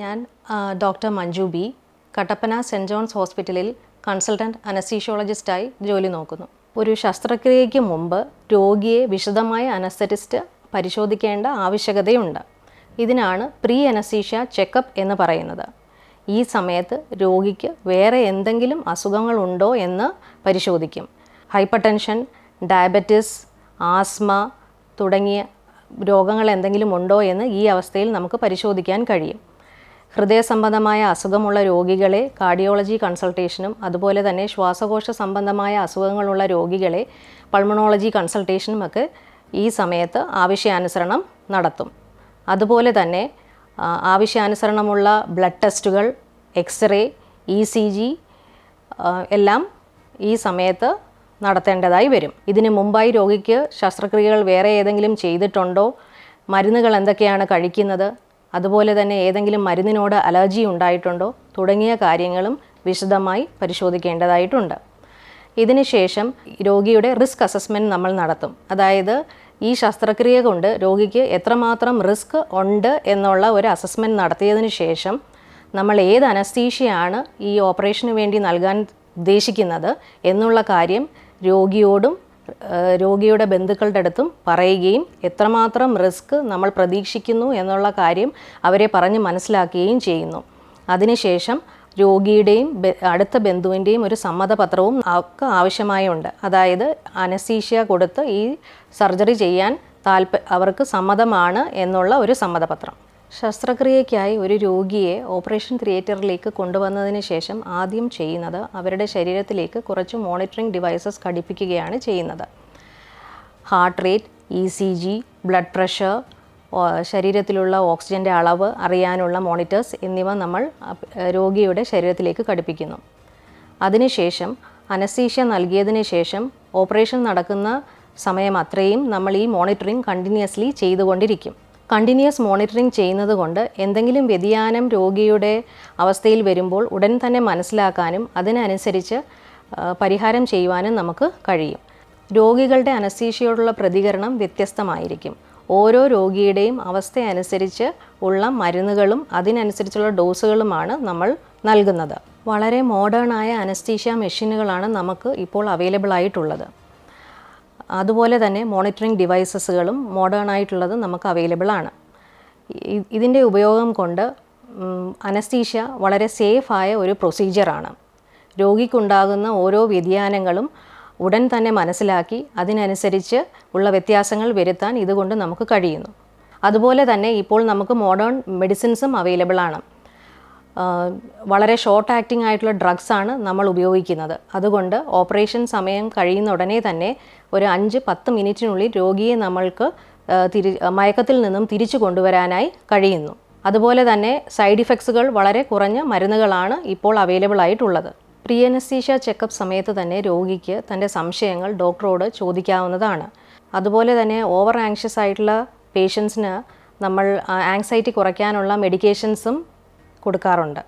ഞാൻ doctor Manju B Kattappana Saint John's ഹോസ്പിറ്റലിൽ consultant അനസ്തീഷ്യോളജിസ്റ്റായി ജോലി നോക്കുന്നു. ഒരു ശസ്ത്രക്രിയയ്ക്ക് മുമ്പ് രോഗിയെ വിശദമായ അനസ്തറ്റിസ്റ്റ് പരിശോധിക്കേണ്ട ആവശ്യകതയുണ്ട്. ഇതിനാണ് പ്രീ അനസ്തീഷ്യ ചെക്കപ്പ് എന്ന് പറയുന്നത്. ഈ സമയത്ത് രോഗിക്ക് വേറെ എന്തെങ്കിലും അസുഖങ്ങളുണ്ടോ എന്ന് പരിശോധിക്കും. ഹൈപ്പർ ടെൻഷൻ ഡയബറ്റിസ് ആസ്മ തുടങ്ങിയ രോഗങ്ങൾ എന്തെങ്കിലും ഉണ്ടോ എന്ന് ഈ അവസ്ഥയിൽ നമുക്ക് പരിശോധിക്കാൻ കഴിയും. ഹൃദയ സംബന്ധമായ അസുഖമുള്ള രോഗികളെ കാർഡിയോളജി കൺസൾട്ടേഷനും അതുപോലെ തന്നെ ശ്വാസകോശ സംബന്ധമായ അസുഖങ്ങളുള്ള രോഗികളെ പൾമണോളജി കൺസൾട്ടേഷനും ഒക്കെ ഈ സമയത്ത് ആവശ്യാനുസരണം നടത്തും. അതുപോലെ തന്നെ ആവശ്യാനുസരണമുള്ള ബ്ലഡ് ടെസ്റ്റുകൾ X ray E C G എല്ലാം ഈ സമയത്ത് നടത്തേണ്ടതായി വരും. ഇതിന് മുമ്പായി രോഗിക്ക് ശസ്ത്രക്രിയകൾ വേറെ ഏതെങ്കിലും ചെയ്തിട്ടുണ്ടോ? മരുന്നുകൾ എന്തൊക്കെയാണ് കഴിക്കുന്നത്? അതുപോലെ തന്നെ ഏതെങ്കിലും മരുന്നിനോട് അലർജി ഉണ്ടായിട്ടുണ്ടോ തുടങ്ങിയ കാര്യങ്ങളും വിശദമായി പരിശോധിക്കേണ്ടതായിട്ടുണ്ട്. ഇതിനുശേഷം രോഗിയുടെ റിസ്ക് അസസ്മെന്റ് നമ്മൾ നടത്തും. അതായത് ഈ ശസ്ത്രക്രിയ കൊണ്ട് രോഗിക്ക് എത്രമാത്രം റിസ്ക് ഉണ്ട് എന്നുള്ള ഒരു അസസ്മെന്റ് നടത്തിയതിന് ശേഷം നമ്മൾ ഏത് അനസ്തീഷ്യയാണ് ഈ ഓപ്പറേഷന് വേണ്ടി നൽകാൻ ഉദ്ദേശിക്കുന്നത് എന്നുള്ള കാര്യം രോഗിയോടും രോഗിയുടെ ബന്ധുക്കളുടെ അടുത്തും പറയുകയും എത്രമാത്രം റിസ്ക് നമ്മൾ പ്രതീക്ഷിക്കുന്നു എന്നുള്ള കാര്യം അവരെ പറഞ്ഞ് മനസ്സിലാക്കുകയും ചെയ്യുന്നു. അതിനുശേഷം രോഗിയുടെയും അടുത്ത ബന്ധുവിന്റെയും ഒരു സമ്മതപത്രവും ഒക്കെ ആവശ്യമായുണ്ട്. അതായത് അനസീഷ്യ കൊടുത്ത് ഈ സർജറി ചെയ്യാൻ താല്പ അവർക്ക് സമ്മതമാണ് എന്നുള്ള ഒരു സമ്മതപത്രം. ശസ്ത്രക്രിയയ്ക്കായി ഒരു രോഗിയെ ഓപ്പറേഷൻ തിയേറ്ററിലേക്ക് കൊണ്ടുവന്നതിന് ശേഷം ആദ്യം ചെയ്യുന്നത് അവരുടെ ശരീരത്തിലേക്ക് കുറച്ച് മോണിറ്ററിംഗ് ഡിവൈസസ് ഘടിപ്പിക്കുകയാണ് ചെയ്യുന്നത്. Heart rate E C G blood pressure ശരീരത്തിലുള്ള ഓക്സിജന്റെ അളവ് അറിയാനുള്ള മോണിറ്റേഴ്സ് എന്നിവ നമ്മൾ രോഗിയുടെ ശരീരത്തിലേക്ക് ഘടിപ്പിക്കുന്നു. അതിനുശേഷം അനസ്തീഷ്യ നൽകിയതിന് ശേഷം ഓപ്പറേഷൻ നടക്കുന്ന സമയം അത്രയും നമ്മൾ ഈ മോണിറ്ററിംഗ് കണ്ടിന്യൂസ്ലി ചെയ്തുകൊണ്ടിരിക്കും. കണ്ടിന്യൂസ് മോണിറ്ററിംഗ് ചെയ്യുന്നത് കൊണ്ട് എന്തെങ്കിലും വ്യതിയാനം രോഗിയുടെ അവസ്ഥയിൽ വരുമ്പോൾ ഉടൻ തന്നെ മനസ്സിലാക്കാനും അതിനനുസരിച്ച് പരിഹാരം ചെയ്യുവാനും നമുക്ക് കഴിയും. രോഗികളുടെ അനസ്തീഷയോടുള്ള പ്രതികരണം വ്യത്യസ്തമായിരിക്കും. ഓരോ രോഗിയുടെയും അവസ്ഥയനുസരിച്ച് ഉള്ള മരുന്നുകളും അതിനനുസരിച്ചുള്ള ഡോസുകളുമാണ് നമ്മൾ നൽകുന്നത്. വളരെ മോഡേണായ അനസ്തീഷ്യ മെഷീനുകളാണ് നമുക്ക് ഇപ്പോൾ അവൈലബിൾ ആയിട്ടുള്ളത്. അതുപോലെ തന്നെ മോണിറ്ററിംഗ് ഡിവൈസസുകളും മോഡേൺ ആയിട്ടുള്ളത് നമുക്ക് അവൈലബിൾ ആണ് ഇതിന്റെ ഉപയോഗം കൊണ്ട് അനസ്തീഷ്യ വളരെ സേഫായ ഒരു പ്രൊസീജിയറാണ്. രോഗിക്കുണ്ടാകുന്ന ഓരോ വ്യതിയാനങ്ങളും ഉടൻ തന്നെ മനസ്സിലാക്കി അതിനനുസരിച്ച് ഉള്ള വ്യത്യാസങ്ങൾ വരുത്താൻ ഇതുകൊണ്ട് നമുക്ക് കഴിയുന്നു. അതുപോലെ തന്നെ ഇപ്പോൾ നമുക്ക് മോഡേൺ മെഡിസിൻസും അവൈലബിൾ ആണ് വളരെ ഷോർട്ട് ആക്ടിംഗ് ആയിട്ടുള്ള ഡ്രഗ്സ് ആണ് നമ്മൾ ഉപയോഗിക്കുന്നത്. അതുകൊണ്ട് ഓപ്പറേഷൻ സമയം കഴിയുന്ന ഉടനെ തന്നെ ഒരു അഞ്ച് പത്ത് മിനിറ്റിനുള്ളിൽ രോഗിയെ നമ്മൾക്ക് തിരി മയക്കത്തിൽ നിന്നും തിരിച്ചു കൊണ്ടുവരാനായി കഴിയുന്നു. അതുപോലെ തന്നെ സൈഡ് ഇഫക്ട്സുകൾ വളരെ കുറഞ്ഞ മരുന്നുകളാണ് ഇപ്പോൾ അവൈലബിൾ ആയിട്ടുള്ളത്. പ്രീ ചെക്കപ്പ് സമയത്ത് തന്നെ രോഗിക്ക് തന്റെ സംശയങ്ങൾ ഡോക്ടറോട് ചോദിക്കാവുന്നതാണ്. അതുപോലെ തന്നെ ഓവർ ആങ്ഷ്യസ് ആയിട്ടുള്ള പേഷ്യൻസിന് നമ്മൾ ആങ്സൈറ്റി കുറയ്ക്കാനുള്ള മെഡിക്കേഷൻസും കൊടുക്കാറുണ്ട്.